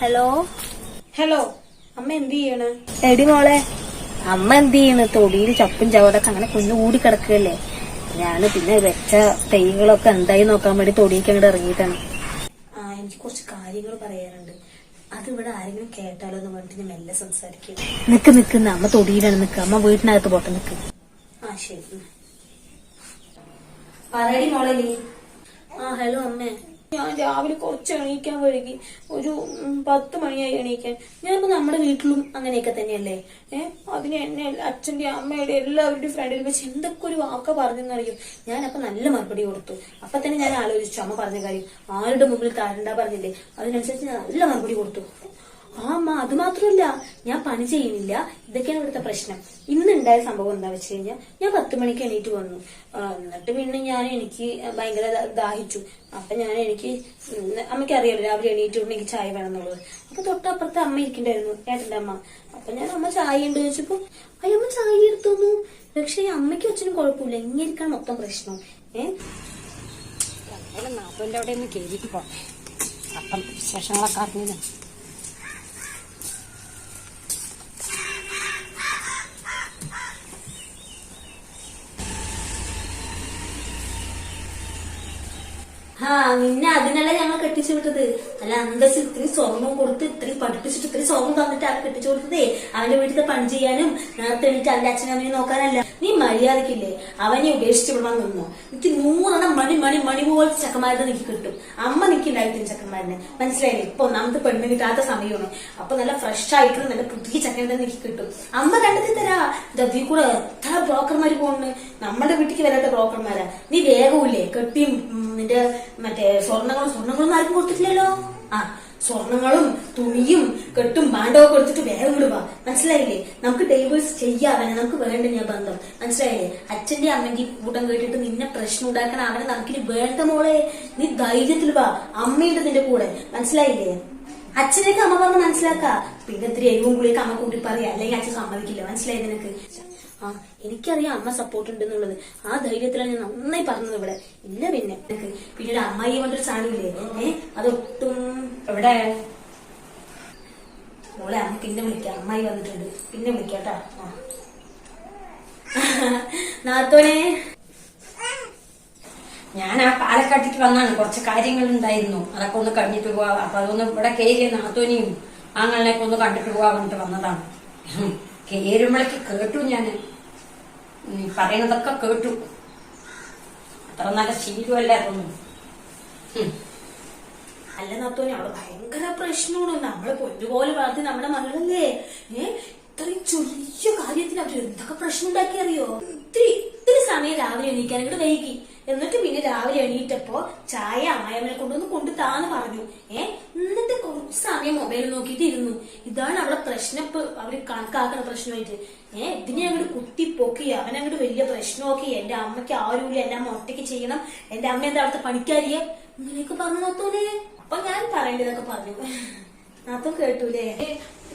Hello hello അമ്മ എന്ത് ചെയ്യണ്? എടി മോളെ അമ്മ എന്ത് ചെയ്യണ്? തൊടിയിൽ ചപ്പും ചവടൊക്കെ അങ്ങനെ കുഞ്ഞു കൂടി കിടക്കുകയല്ലേ? ഞാൻ പിന്നെ വെച്ച തൈകളൊക്കെ എന്തായി നോക്കാൻ വേണ്ടി തൊടിയിലേക്ക് അങ്ങോട്ട് ഇറങ്ങിയിട്ടാണ്. ആ എനിക്ക് കുറച്ച് കാര്യങ്ങൾ പറയാനുണ്ട്. അത് ഇവിടെ ആരെങ്കിലും കേട്ടാലോ എന്ന് പറഞ്ഞിട്ട് ഞാൻ മെല്ലെ സംസാരിക്കും. നിക്ക് നിക്കുന്ന അമ്മ തൊടിയിലാണ് നിക്ക്. അമ്മ വീട്ടിനകത്ത് പോട്ടെ നിക്ക്. ആ ശരി. പറയടി മോളെ നീ. ആ ഹലോ അമ്മേ. ഞാൻ രാവിലെ കുറച്ച് എണീക്കാൻ വഴുകി ഒരു പത്ത് മണിയായി എണീക്കാൻ. ഞാനിപ്പോ നമ്മുടെ വീട്ടിലും അങ്ങനെയൊക്കെ തന്നെയല്ലേ? ഏഹ് അതിന് എന്നെ അച്ഛന്റെ അമ്മയുടെ എല്ലാവരുടെയും ഫ്രണ്ടിൽ വെച്ച് എന്തൊക്കെ ഒരു വാക്ക പറഞ്ഞെന്നറിയും? അപ്പൊ നല്ല മറുപടി കൊടുത്തു. അപ്പൊ തന്നെ ഞാൻ ആലോചിച്ചു അമ്മ പറഞ്ഞ കാര്യം. ആരുടെ മുമ്പിൽ തരണ്ട പറഞ്ഞില്ലേ? അതിനനുസരിച്ച് ഞാൻ നല്ല മറുപടി കൊടുത്തു. ആ അമ്മ അത് മാത്രമല്ല ഞാൻ പണി ചെയ്യുന്നില്ല. ഇതൊക്കെയാണ് ഇവിടുത്തെ പ്രശ്നം. ഇന്നുണ്ടായ സംഭവം എന്താ വെച്ച് കഴിഞ്ഞാൽ ഞാൻ പത്ത് മണിക്ക് എണീറ്റ് വന്നു. എന്നിട്ട് പിന്നെ ഞാൻ എനിക്ക് ഭയങ്കര ദാഹിച്ചു. അപ്പൊ ഞാൻ എനിക്ക് അമ്മയ്ക്ക് അറിയാലോ രാവിലെ എണീറ്റ് എനിക്ക് ചായ വേണം എന്നുള്ളത്. അപ്പൊ തൊട്ടപ്പുറത്ത് അമ്മ ഇരിക്കണ്ടായിരുന്നു ഏട്ടന്റെ അമ്മ. അപ്പൊ ഞാൻ അമ്മ ചായ ഉണ്ട്? ചോദിച്ചപ്പോ അയ്യ അമ്മ ചായ എടുത്തോന്നു. പക്ഷെ അമ്മയ്ക്കും അച്ഛനും കുഴപ്പമില്ല. ഇങ്ങനെ ഇരിക്കാൻ മൊത്തം പ്രശ്നം. ഏഹ് അപ്പം വിശേഷങ്ങളൊക്കെ അറിഞ്ഞില്ല ആ നിന്നെ അതിനല്ല ഞങ്ങൾ കെട്ടിച്ചു വിട്ടത്? അല്ല അന്തസ് ഇത്രയും സ്വർണം കൊടുത്ത് ഇത്രയും പഠിപ്പിച്ചിട്ട് ഇത്രയും സ്വർണം തന്നിട്ട് ആ കെട്ടിച്ചു കൊടുത്തതേ. അവന്റെ വീട്ടിൽ പണി ചെയ്യാനും നേരത്തെ എണീറ്റ് അവന്റെ അമ്മയും നോക്കാനല്ല. നീ മര്യാദക്കില്ലേ? അവനെ ഉപേക്ഷിച്ച് വിടാൻ നിന്നോ. എനിക്ക് നൂറെണ്ണം മണി മണി മണി പോലത്തെ ചക്കന്മാരുടെ നിനക്ക് കിട്ടും. അമ്മ നിൽക്കുണ്ടായിട്ടും ചക്കന്മാരനെ. മനസ്സിലായില്ലേ? ഇപ്പൊ ഒന്നാമത്തെ പെണ്ണ് കിട്ടാത്ത സമയമാണ്. അപ്പൊ നല്ല ഫ്രഷ് ആയിട്ടുള്ള നല്ല പുതിയ ചക്കനെ നിനക്ക് കിട്ടും. അമ്മ കണ്ടെത്തി തരാ. ദീ കൂടെ എത്ര ബ്രോക്കർമാര് പോകുന്നു നമ്മുടെ വീട്ടിലേക്ക് വരാത്ത ബ്രോക്കർമാരാ. നീ വേഗമില്ലേ കെട്ടിയും ഉം, നിന്റെ മറ്റേ സ്വർണങ്ങളും സ്വർണങ്ങളും ആർക്കും കൊടുത്തിട്ടില്ലല്ലോ? ആ സ്വർണങ്ങളും തുണിയും കെട്ടും ബാൻഡോ ഒക്കെ എടുത്തിട്ട് വേഗം വിടുക മനസ്സിലായില്ലേ? നമുക്ക് ഡൈവേഴ്സ് ചെയ്യാവനെ നമുക്ക് വേണ്ട ഞാൻ ബന്ധം. മനസ്സിലായില്ലേ? അച്ഛന്റെ അമ്മയ്ക്ക് കൂട്ടം കേട്ടിട്ട് നിന്നെ പ്രശ്നം ഉണ്ടാക്കണ അവനെ നമുക്കിനി വേണ്ട മോളെ. നീ ധൈര്യത്തിൽ വാ. അമ്മയുടെ നിന്റെ കൂടെ. മനസ്സിലായില്ലേ? അച്ഛനേക്ക് അമ്മ പറഞ്ഞ് മനസ്സിലാക്ക. പിന്നെ ഇത്തിരി എരിവും പുളിയൊക്കെ അമ്മ കൂട്ടി പറയാ. അല്ലെങ്കിൽ അച്ഛൻ സമ്മതിക്കില്ല. മനസ്സിലായി നിനക്ക്? ആ എനിക്കറിയാം അമ്മ സപ്പോർട്ട് ഉണ്ടെന്നുള്ളത്. ആ ധൈര്യത്തിലാണ് ഞാൻ നന്നായി പറഞ്ഞത് ഇവിടെ. ഇല്ല പിന്നെ. പിന്നീട് അമ്മായി കൊണ്ടൊരു സാധനമില്ലേ ഏഹ് അതൊട്ടും എവിടെ? മോളെ അമ്മ പിന്നെ വിളിക്കാം. അമ്മായി വന്നിട്ടുണ്ട്. പിന്നെ വിളിക്കാട്ടാ. നാത്തോനെ. ഞാൻ ആ പാലക്കാട്ടേക്ക് വന്നാണ്. കുറച്ച് കാര്യങ്ങൾ ഉണ്ടായിരുന്നു അതൊക്കെ ഒന്ന് കഴിഞ്ഞിട്ട് പോവാ. അപ്പൊ അതൊന്ന് ഇവിടെ കയറിയ നാത്തോനെയും ആങ്ങളിനെയൊക്കെ ഒന്ന് കണ്ടിട്ട് പോവാ പറഞ്ഞിട്ട് വന്നതാണ്. കയറുമ്പോഴേക്ക് കേട്ടു ഞാൻ പറയുന്നതൊക്കെ കേട്ടു. അത്ര നല്ല ശീലമല്ല അതൊന്നും. അല്ല നാത്തോനെ അവിടെ ഭയങ്കര പ്രശ്നമാണ്. നമ്മളെ പൊന്നുപോലെ വളർത്തി നമ്മുടെ മകളല്ലേ? ഏ? ഇത്രയും ചെറിയ കാര്യത്തിന് അവർ എന്തൊക്കെ പ്രശ്നം ഉണ്ടാക്കി അറിയോ? ഇത്തിരി ഇത്തിരി സമയം രാവിലെ എണീക്കാൻ ഇങ്ങോട്ട് വൈകി. എന്നിട്ട് പിന്നെ രാവിലെ എണീറ്റപ്പോ ചായ അമ്മായമ്മനെ കൊണ്ടുവന്ന് കൊണ്ടു താന്ന് പറഞ്ഞു. ഏ? എന്നിട്ട് സമയം മൊബൈൽ നോക്കിയിട്ട് ഇരുന്നു ഇതാണ് അവളെ പ്രശ്നം. അവർ കണക്കാക്കുന്ന പ്രശ്നമായിട്ട്. ഏ ഇതിനെ അങ്ങോട്ട് കുത്തി പൊക്കി അവനങ്ങോട്ട് വലിയ പ്രശ്നമൊക്കെ. എന്റെ അമ്മയ്ക്ക് ആരുമില്ല. എന്റെ അമ്മ ഒറ്റയ്ക്ക് ചെയ്യണം. എന്റെ അമ്മ എന്താ അവിടുത്തെ പണിക്കാരിയെ? ഇങ്ങനെയൊക്കെ പറഞ്ഞു നോത്തൂലേ അപ്പൊ ഞാൻ പറയേണ്ടതൊക്കെ പറഞ്ഞു. നാത്തോ കേട്ടൂലേ?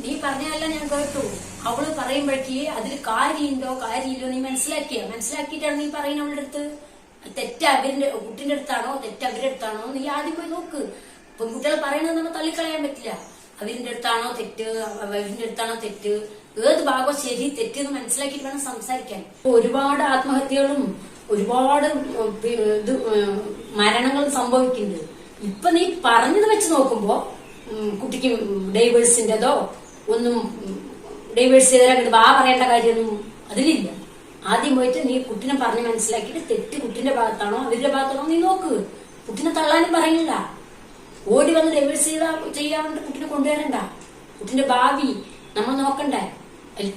നീ പറഞ്ഞതല്ല ഞാൻ കേട്ടു. അവൾ പറയുമ്പോഴേക്ക് അതിൽ കാര്യമുണ്ടോ? കാര്യമില്ലോ നീ മനസ്സിലാക്കിയ? മനസ്സിലാക്കിയിട്ടാണ് നീ പറയുന്ന അവളുടെ അടുത്ത്? തെറ്റ് അവരിന്റെ കുട്ടിന്റെ അടുത്താണോ? തെറ്റ് അവരുടെ അടുത്താണോ? നീ ആദ്യം പോയി നോക്ക്. പെൺകുട്ടികൾ പറയുന്നത് നമ്മൾ തള്ളിക്കളയാൻ പറ്റില്ല. അവരിന്റെ അടുത്താണോ തെറ്റ്? അവരിന്റെ അടുത്താണോ തെറ്റ്? ഏത് ഭാഗം ശരി തെറ്റ് എന്ന് മനസ്സിലാക്കിയിട്ട് വേണം സംസാരിക്കാൻ. ഒരുപാട് ആത്മഹത്യകളും ഒരുപാട് ഇത് മരണങ്ങളും സംഭവിക്കുന്നുണ്ട്. ഇപ്പൊ നീ പറഞ്ഞത് വെച്ച് നോക്കുമ്പോ കുട്ടിക്ക് ഡൈവേഴ്സിന്റെതോ ഒന്നും ഡൈവേഴ്സ് അങ്ങോട്ട് വാ പറയേണ്ട കാര്യമൊന്നും അതിലില്ല. ആദ്യം പോയിട്ട് നീ കുട്ടിനെ പറഞ്ഞ് മനസ്സിലാക്കിയിട്ട് തെറ്റ് കുട്ടിന്റെ ഭാഗത്താണോ അവരുടെ ഭാഗത്താണോ നീ നോക്ക്. കുട്ടിനെ തള്ളാനും പറയില്ല. ഓടി വന്ന് ഡൈവേഴ്സ് ചെയ്താ ചെയ്യാൻ വേണ്ടി കുട്ടിനെ കൊണ്ടുവരണ്ട. കുട്ടിന്റെ ഭാവി നമ്മൾ നോക്കണ്ടേ.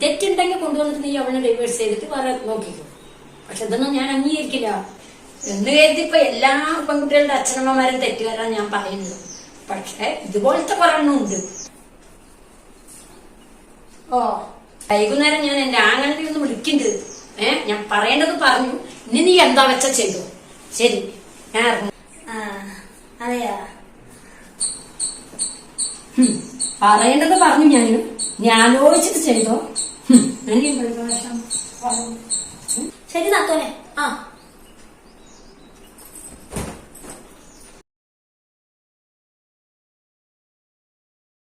തെറ്റുണ്ടെങ്കിൽ കൊണ്ടുവന്നിട്ട് നീ അവളെ ഡൈവേഴ്സ് ചെയ്തിട്ട് വേറെ നോക്കിക്കോ. പക്ഷെ ഇതൊന്നും ഞാൻ അംഗീകരിക്കില്ല. എന്ന് കരുതി ഇപ്പൊ എല്ലാ പെൺകുട്ടികളുടെ അച്ഛനമ്മമാരും തെറ്റുകാരാണ് ഞാൻ പറയുന്നത്. പക്ഷെ ഇതുപോലത്തെ കുറെ ഉണ്ട്. ഓ വൈകുന്നേരം ഞാൻ എന്റെ ആങ്ങളുടെ ഒന്ന് വിളിക്കുന്നുണ്ട് ഏ ഞാൻ പറയേണ്ടത് പറഞ്ഞു. ഇനി നീ എന്താ വെച്ച ചെയ്തു? ശരി ഞാൻ പറയേണ്ടത് പറഞ്ഞു ഞാൻ നീ ആലോചിച്ചിട്ട് ചെയ്തോ ശരി നാത്തോനെ.